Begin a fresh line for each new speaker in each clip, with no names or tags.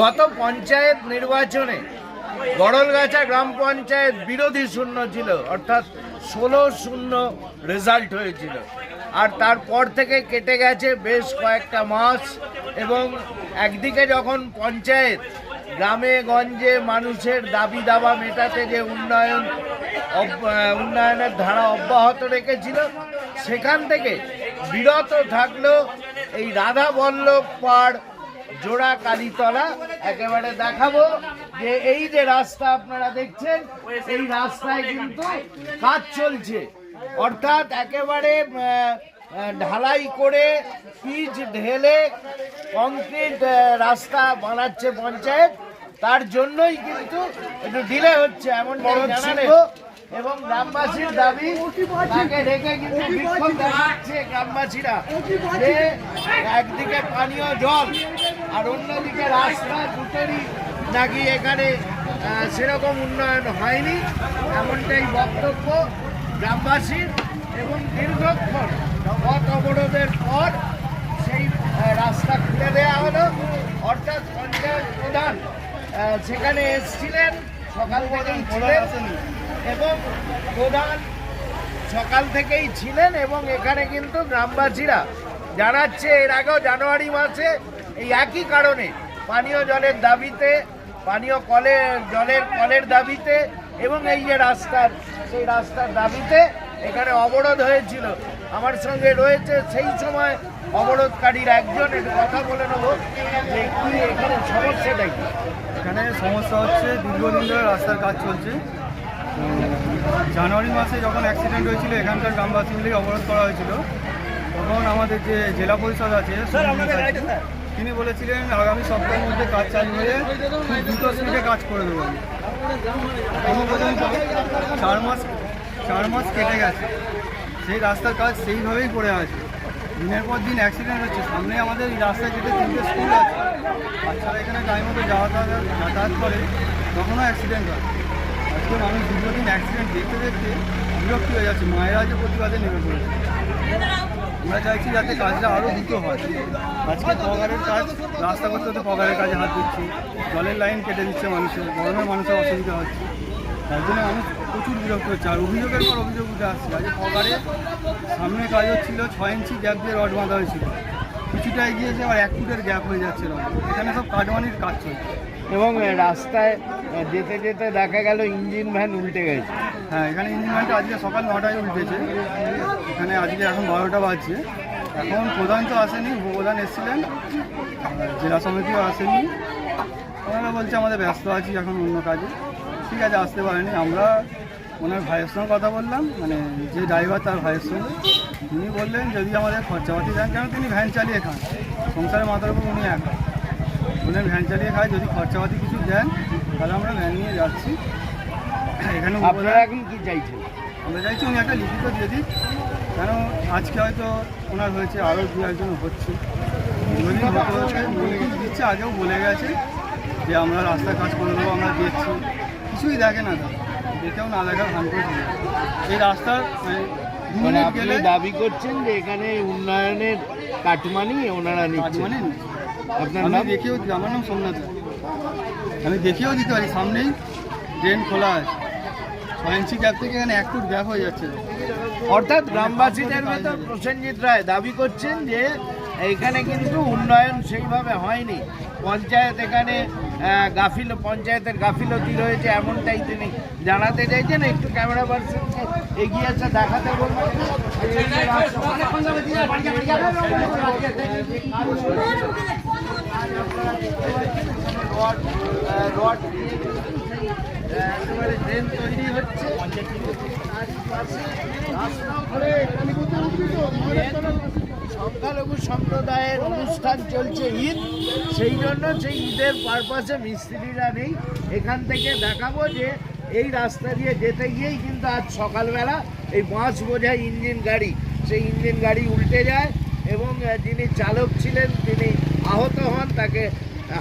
গত পঞ্চায়েত নির্বাচনে গড়লগাছা গ্রাম পঞ্চায়েত বিরোধী শূন্য ছিল, অর্থাৎ ষোলো শূন্য রেজাল্ট হয়েছিল। আর তারপর থেকে কেটে গেছে বেশ কয়েকটা মাস এবং একদিকে যখন পঞ্চায়েত গ্রামে গঞ্জে মানুষের দাবি দাবা মেটাতে যে উন্নয়ন উন্নয়নের ধারা অব্যাহত রেখেছিল, সেখান থেকে বিরত থাকলেও এই রাধা বল্লভ পাড় জোড়া কালীতলা একেবারে দেখাবো যে এই যে রাস্তা আপনারা দেখছেন এই রাস্তায় কিন্তু কাজ চলছে। অর্থাৎ একেবারে ঢালাই করে পিচ ঢেলে কংক্রিট রাস্তা বানাচ্ছে পঞ্চায়েত। তার জন্যই কিন্তু একটু ডিলে হচ্ছে এমন এবং গ্রামবাসীর দাবি তাকে রেখে কিন্তু বিক্ষোভ দেখাচ্ছে গ্রামবাসীরা যে একদিকে পানীয় জল আর অন্যদিকে রাস্তা দুটোরই নাকি এখানে সেরকম উন্নয়ন হয়নি, এমনটাই বক্তব্য গ্রামবাসীর এবং দীর্ঘক্ষণ পথ অবরোধের পর সেই রাস্তা খুলে দেওয়া হলো। অর্থাৎ পঞ্চায়েত প্রধান সেখানে এসেছিলেন, সকাল থেকেই ছিলেন এবং প্রধান সকাল থেকেই ছিলেন এবং এখানে কিন্তু গ্রামবাসীরা জানাচ্ছে, এর আগেও জানুয়ারি মাসে এই একই কারণে পানীয় জলের দাবিতে পানীয় কলের জলের কলের দাবিতে এবং এই যে রাস্তার সেই রাস্তার দাবিতে এখানে অবরোধ হয়েছিল। আমার সঙ্গে রয়েছে সেই সময় অবরোধকারীর একজন একটু কথা বলে নেব যে কি এখানে সমস্যাটা কি
এখানে সমস্যা হচ্ছে দীর্ঘদিন ধরে রাস্তার কাজ চলছে। জানুয়ারি মাসে যখন অ্যাক্সিডেন্ট হয়েছিল এখানকার গ্রামবাসী মিলেই অবরোধ করা হয়েছিল। তখন আমাদের যে জেলা পরিষদ আছে তিনি বলেছিলেন, আগামী সপ্তাহের মধ্যে কাজ চালু হয়ে দ্রুত স্পিডে কাজ করে দেবেন এখনও পর্যন্ত চার মাস চার মাস কেটে গেছে। সেই রাস্তার কাজ সেইভাবেই পড়ে আছে। দিনের পর দিন অ্যাক্সিডেন্ট হচ্ছে। সামনে আমাদের এই রাস্তায় যেতে তিনটে স্কুল আছে। বাচ্চারা এখানে টাইম মতো যাতায়াত যাতায়াত করে তখনও অ্যাক্সিডেন্ট হয়। আজকে মানুষ দীর্ঘদিন অ্যাক্সিডেন্ট দেখতে দেখতে বিরক্তি হয়ে যাচ্ছে। মায়েরা যে প্রতিবাদে নেমে পড়েছে। আমরা চাইছি যাতে কাজটা আরও দ্রুত হয়। আজকে পগারের কাজ, রাস্তা করতে হতে পগারের কাজে হাত দিচ্ছি। জলের লাইন কেটে দিচ্ছে মানুষের, গরমে মানুষের অসুবিধা হচ্ছে। তার জন্য মানুষ প্রচুর বিরক্ত হচ্ছে। আর অভিযোগের পর অভিযোগ উঠে আসছে আজকে পগারে সামনে কাজ হচ্ছিল ছয় ইঞ্চি গ্যাপ দিয়ে রড বাঁধা হয়েছিল। কিছুটা এগিয়েছে আবার এক ফুটের গ্যাপ হয়ে যাচ্ছে এখানে সব কাটমানির কাজ চলছে।
এবং রাস্তায় যেতে যেতে দেখা গেল ইঞ্জিন ভ্যান উল্টে গেছে।
হ্যাঁ এখানে ইঞ্জিন ভ্যানটা আজকে সকাল নটায় উঠেছে এখানে আজকে এখন বারোটা বাজছে। এখন প্রধান তো আসেনি উপপ্রধান এসেছিলেন। জেলা সমিতিও আসেনি। ওনারা বলছে আমাদের ব্যস্ত আছি এখন অন্য কাজে। ঠিক আছে আসতে পারেনি। আমরা ওনার ভাইয়ের সঙ্গে কথা বললাম। মানে যে ড্রাইভার তার ভাইয়ের সঙ্গে। তিনি বললেন যদি আমাদের খরচাপাতি দেন কেন তিনি ভ্যান চালিয়ে খান? সংসারের মাথার উপর উনি একা। বললেন ভ্যান চালিয়ে খায় যদি খরচাপাতি কিছু দেন তাহলে আমরা ভ্যান নিয়ে যাচ্ছি। এখানে
আপনারা এখন কি চাইছেন?
আমরা চাইছি উনি একটা লিখিত দিয়ে দিন। কেন আজকে হয়তো ওনার হয়েছে আরও দু একজন হচ্ছে হতে দিচ্ছে আগেও বলে গেছে যে আমরা রাস্তা কাজ করে দেবো আমরা দেখছি। কিছুই দেখে না দেখেও না দেখার ভান করে এই রাস্তার মানে
আপনি দাবি করছেন যে এখানে উন্নয়নের কাটমানি ওনারা নিচ্ছেন আপনার নাম?
দেখিয়েও দিই আমার নাম সোমনাথ আমি দেখিয়েও দিতে পারি। সামনেই ড্রেন খোলা আছে। ছয় ইঞ্চি গ্যাপ থেকে এখানে এক ফুট গ্যাপ হয়ে যাচ্ছে।
অর্থাৎ গ্রামবাসীদের প্রসেনজিৎ রায় দাবি করছেন যে এখানে কিন্তু উন্নয়ন সেইভাবে হয়নি। পঞ্চায়েত এখানে গাফিল পঞ্চায়েতের গাফিলতি রয়েছে এমনটাই তিনি জানাতে চাইছেন। একটু ক্যামেরা পার্সনকে এগিয়ে এসে দেখাতে একেবারে তৈরি হচ্ছে সংখ্যালঘু সম্প্রদায়ের অনুষ্ঠান চলছে ঈদ। সেই জন্য সেই ঈদের পারপাসে মিস্ত্রিরা নেই। এখান থেকে দেখাবো যে এই রাস্তা দিয়ে যেতে গিয়েই কিন্তু আজ সকালবেলা এই মাছ বোঝাই ইঞ্জিন গাড়ি, সেই ইঞ্জিন গাড়ি উল্টে যায় এবং যিনি চালক ছিলেন তিনি আহত হন, তাকে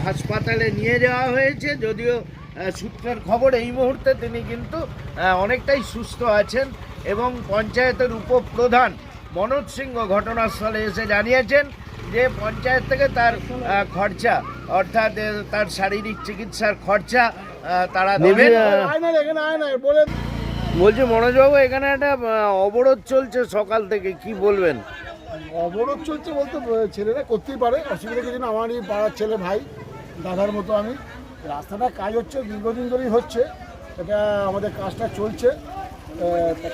হাসপাতালে নিয়ে যাওয়া হয়েছে। যদিও সূত্রের খবর এই মুহূর্তে তিনি কিন্তু অনেকটাই সুস্থ আছেন এবং পঞ্চায়েতের উপপ্রধান মনোজ সিংহ ঘটনাস্থলে এসে জানিয়েছেন যে পঞ্চায়েত থেকে তার খরচা অর্থাৎ তার শারীরিক চিকিৎসার খরচা তারা দেবেন। বলছি মনোজবাবু এখানে একটা অবরোধ চলছে সকাল থেকে কি বলবেন?
অবরোধ চলছে বলতে ছেলেরা করতেই পারে অসুবিধা কিছু না আমারই পাড়ার ছেলে ভাই দাদার মতো আমি। রাস্তাটা কাজ হচ্ছে দীর্ঘদিন ধরেই হচ্ছে এটা আমাদের কাজটা চলছে।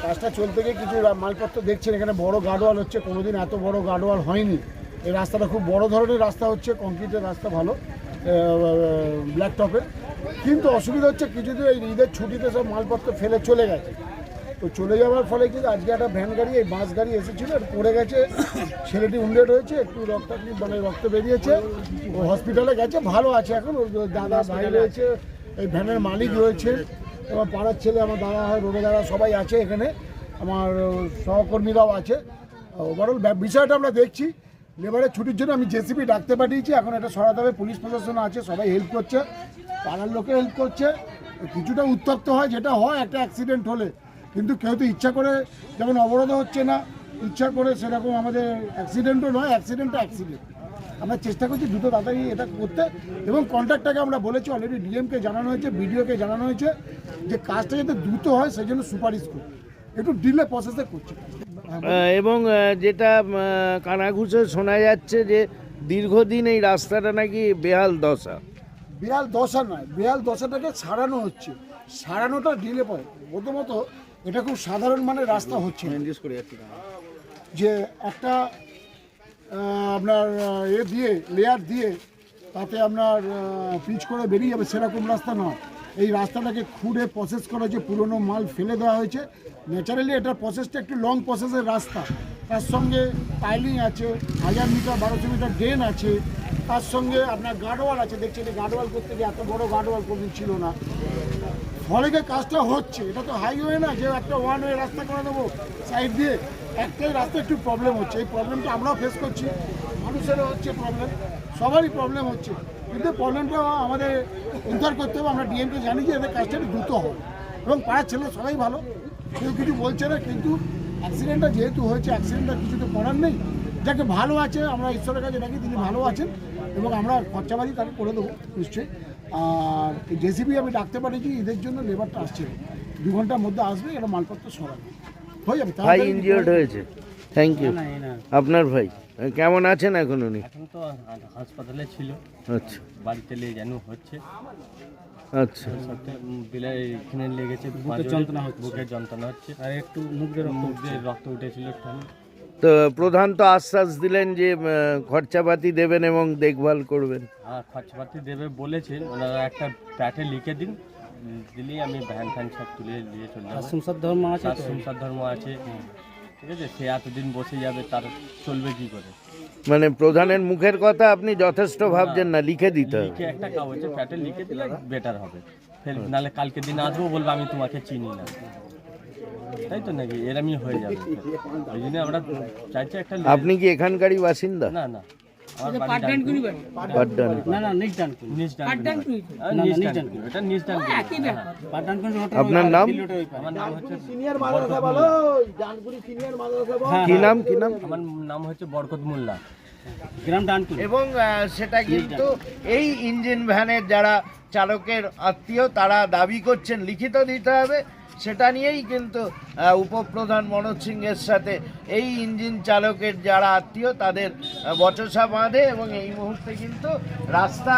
কাজটা চলতে গিয়ে কিছু মালপত্র দেখছেন এখানে বড় গার্ডওয়াল হচ্ছে কোনোদিন এত বড় গার্ডওয়াল হয়নি। এই রাস্তাটা খুব বড় ধরনের রাস্তা হচ্ছে কংক্রিটের রাস্তা ভালো ব্ল্যাক টপের। কিন্তু অসুবিধা হচ্ছে কিছুদিন এই ঈদের ছুটিতে সব মালপত্র ফেলে চলে গেছে। তো চলে যাওয়ার ফলে কিন্তু আজকে একটা ভ্যান গাড়ি এই বাস গাড়ি এসেছিল আর পড়ে গেছে ছেলেটি উন্ডেড হয়েছে একটু রক্ত মানে রক্ত বেরিয়েছে ও হসপিটালে গেছে ভালো আছে এখন ওর দাদা ভাই রয়েছে এই ভ্যানের মালিক রয়েছে আমার পাড়ার ছেলে আমার দাদা হয় রোগে দাদা সবাই আছে এখানে আমার সহকর্মীরাও আছে। ওভারঅল বিষয়টা আমরা দেখছি লেবারের ছুটির জন্য আমি জেসিপি ডাকতে পাঠিয়েছি। এখন এটা সরাতে হবে। পুলিশ প্রশাসন আছে, সবাই হেল্প করছে। পাড়ার লোকে হেল্প করছে। কিছুটা উত্তপ্ত হয়, যেটা হয় একটা অ্যাক্সিডেন্ট হলে। কিন্তু কেউ তো ইচ্ছা করে যেমন অবরোধ হচ্ছে না, ইচ্ছা করে সেরকম আমাদের অ্যাক্সিডেন্টও নয় অ্যাক্সিডেন্টটা অ্যাক্সিডেন্ট আমরা চেষ্টা করছি দ্রুত তাড়াতাড়ি এটা করতে। এবং কন্ট্রাক্টটাকে আমরা বলেছি অলরেডি ডিএমকে জানানো হয়েছে বিডিওকে জানানো হয়েছে যে কাজটা যাতে দ্রুত হয় সেই জন্য সুপারিশ করি একটু ডিলে প্রসেসে করছে।
এবং যেটা কানাঘুষে শোনা যাচ্ছে যে দীর্ঘদিন এই রাস্তাটা নাকি বেহাল দশা।
বিড়াল দশা নয় বিড়াল দশাটাকে সারানো হচ্ছে। সারানোটা ডিলে পড়ে। প্রথমত এটা খুব সাধারণ মানের রাস্তা হচ্ছে না। যে একটা আপনার এ দিয়ে লেয়ার দিয়ে তাতে আপনার পিচ করে বেরিয়ে যাবে সেরকম রাস্তা নয়। এই রাস্তাটাকে খুঁড়ে প্রসেস করা হয়েছে, পুরনো মাল ফেলে দেওয়া হয়েছে। ন্যাচারালি এটার প্রসেসটা একটু লং প্রসেসের রাস্তা। তার সঙ্গে টাইলিং আছে, হাজার মিটার বারোশো মিটার ড্রেন আছে। তার সঙ্গে আপনার গার্ডওয়াল আছে, দেখছেন গার্ডওয়াল করতে গিয়ে এত বড় গার্ডওয়াল কোনোদিন ছিল না। ফলে যে কাজটা হচ্ছে, এটা তো হাইওয়ে না, যে একটা ওয়ান ওয়ে রাস্তা করে দেবো সাইড দিয়ে, একটাই রাস্তা একটু প্রবলেম হচ্ছে। এই প্রবলেমটা আমরাও ফেস করছি। মানুষেরও হচ্ছে প্রবলেম সবারই প্রবলেম হচ্ছে। কিন্তু প্রবলেমটা আমাদের উদ্ধার করতে হবে। আমরা ডিএমকে জানি যে এদের কাজটা একটু দ্রুত হবে। এবং পাড়ার ছেলে সবাই ভালো। কেউ কিছু বলছে না কিন্তু অ্যাক্সিডেন্টটা যেহেতু হয়েছে অ্যাক্সিডেন্টটা কিছু তো করার নেই। যাকে ভালো আছে আমরা ঈশ্বরের কাছে ডাকি তিনি ভালো আছেন এবং আমরা খরচাবাজি তাকে করে দেবো নিশ্চয়ই। আর জেসিবি আমি ডাকতে পাঠিয়েছি ঈদের জন্য লেবারটা আসছে। দু ঘণ্টার মধ্যে আসবে এটা মালপত্র সরাবে। হয়ে যাবে।
ভাই ইনজিওর্ড হয়েছে। থ্যাংক ইউ আপনার ভাই? কেমন আছেন এখন উনি?
এখন তো হাসপাতালে ছিল।
আচ্ছা।
বাড়িতে নিয়ে যেন হচ্ছে।
আচ্ছা।
সত্যি বিলে এখানে লেগেছে বুকের যন্ত্রণা হচ্ছে। বুকের যন্ত্রণা হচ্ছে। আর একটু মুখ দিয়ে রক্ত মুখ দিয়ে রক্ত উঠেছিল একটু
তো প্রধান তো আশ্বাস দিলেন যে খরচাপাতি দেবেন এবং দেখভাল করবেন।
আর খরচাপাতি দেবে বলেছেন। ওনারা একটা প্যাটে লিখে দিন। দিলেই আমি ভ্যান ফ্যান সব তুলে নিয়ে চলে যাব।
ধর্ম আছে
ধর্ম আছে। ঠিক আছে? সে এতদিন বসে যাবে তার চলবে কি করে?
মানে প্রধানের মুখের কথা আপনি যথেষ্ট ভাবছেন না লিখে দিতে হবে।
লিখে একটা কাগজে প্যাটে লিখে দিলে বেটার হবে। ফের নাহলে কালকে দিন আসব বলব আমি তোমাকে চিনি না। তাই তো নাকি? এরমই হয়ে যাবে। ওই জন্য আমরা চাইছি একটা
আপনি কি এখানকারই বাসিন্দা?
না না। হ্যাঁ।
আপনার নাম?
আমার নাম হচ্ছে
কি নাম কি নাম?
আমার নাম হচ্ছে বরকত মোল্লা।
গ্রাম ডানকুন।
এবং আহ, সেটা কিন্তু এই ইঞ্জিন ভ্যানের যারা চালকের আত্মীয় তারা দাবি করছেন লিখিত দিতে হবে। সেটা নিয়েই কিন্তু উপপ্রধান মনোজ সিংয়ের সাথে এই ইঞ্জিন চালকের যারা আত্মীয়, তাদের বচসা বাঁধে এবং এই মুহূর্তে কিন্তু রাস্তা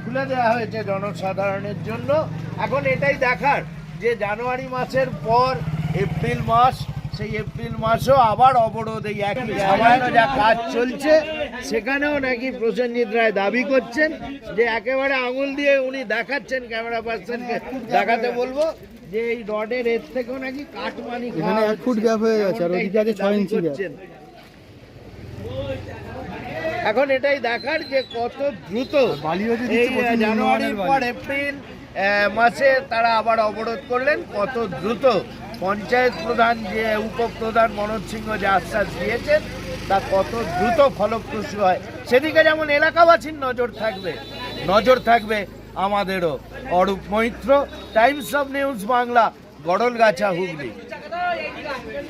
খুলে দেওয়া হয়েছে জনসাধারণের জন্য। এখন এটাই দেখার যে জানুয়ারি মাসের পর এপ্রিল মাস সেই এপ্রিল মাসেও আবার অবরোধ এই একই সামান্য যা কাজ চলছে সেখানেও নাকি প্রসেনজিৎ রায় দাবি করছেন যে একেবারে আঙুল দিয়ে উনি দেখাচ্ছেন ক্যামেরা পার্সনকে। দেখাতে বলব যে এই রডের এর থেকেও নাকি কাটমানি
এখানে এক ফুট গ্যাপ হয়ে গেছে আর ওদিকে আছে ছয় ইঞ্চি
এখন এটাই দেখার যে কত দ্রুত জানুয়ারির পর এপ্রিল মাসে তারা আবার অবরোধ করলেন। কত দ্রুত পঞ্চায়েত প্রধান যে উপপ্রধান মনোজ সিংহ যে আশ্বাস দিয়েছেন, তা কত দ্রুত ফলপ্রসূ হয়। সেদিকে যেমন এলাকাবাসীর নজর থাকবে নজর থাকবে আমাদেরও। Arup Maitra, Times of News Bangla, Garalgachha Hooghly.